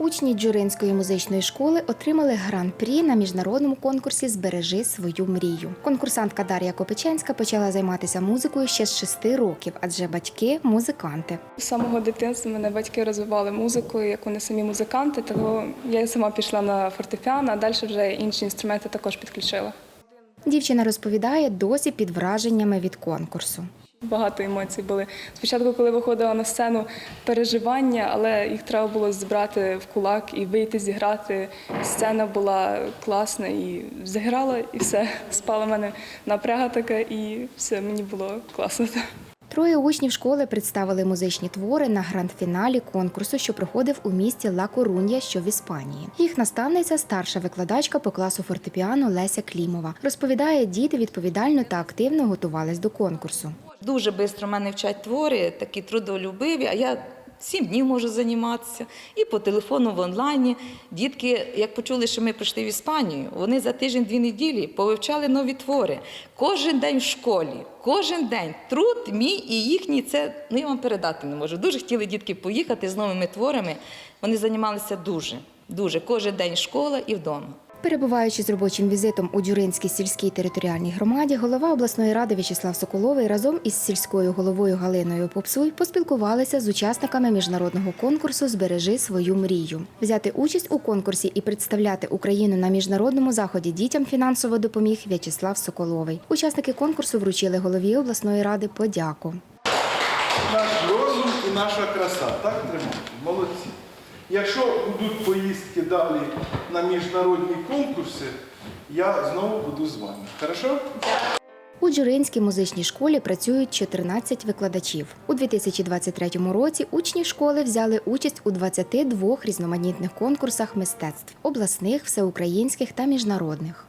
Учні Джуринської музичної школи отримали гран-прі на міжнародному конкурсі Збережи свою мрію. Конкурсантка Дар'я Копиченська почала займатися музикою ще з шести років, адже батьки музиканти. З самого дитинства мене батьки розвивали музикою, як вони самі музиканти, тому я сама пішла на фортепіано, а далі вже інші інструменти також підключила. Дівчина розповідає, досі під враженнями від конкурсу. Багато емоцій були. Спочатку, коли виходила на сцену, переживання, але їх треба було збирати в кулак і вийти зіграти. Сцена була класна і зіграла, і все. Спала в мене напряга така, і все, мені було класно. Троє учнів школи представили музичні твори на гранд-фіналі конкурсу, що проходив у місті Ла Корунья, що в Іспанії. Їх наставниця, старша викладачка по класу фортепіано Леся Клімова. Розповідає, діти відповідально та активно готувались до конкурсу. Дуже швидко мене вчать твори, такі трудолюбиві, а я сім днів можу займатися. І по телефону в онлайні. Дітки, як почули, що ми прийшли в Іспанію, вони за тиждень-дві неділі повивчали нові твори. Кожен день в школі, кожен день. Труд мій і їхній це ну, я вам передати не можу. Дуже хотіли дітки поїхати з новими творами. Вони займалися дуже, дуже. Кожен день школа і вдома. Перебуваючи з робочим візитом у Дюринській сільській територіальній громаді, голова обласної ради В'ячеслав Соколовий разом із сільською головою Галиною Попсуй поспілкувалися з учасниками міжнародного конкурсу Збережи свою мрію. Взяти участь у конкурсі і представляти Україну на міжнародному заході дітям фінансово допоміг В'ячеслав Соколовий. Учасники конкурсу вручили голові обласної ради подяку. наш розум і наша краса. Так тримати? Молодці. Якщо будуть поїздки далі на міжнародні конкурси, я знову буду з вами. Хорошо? У Джуринській музичній школі працюють 14 викладачів. У 2023 році учні школи взяли участь у 22 різноманітних конкурсах мистецтв обласних, всеукраїнських та міжнародних.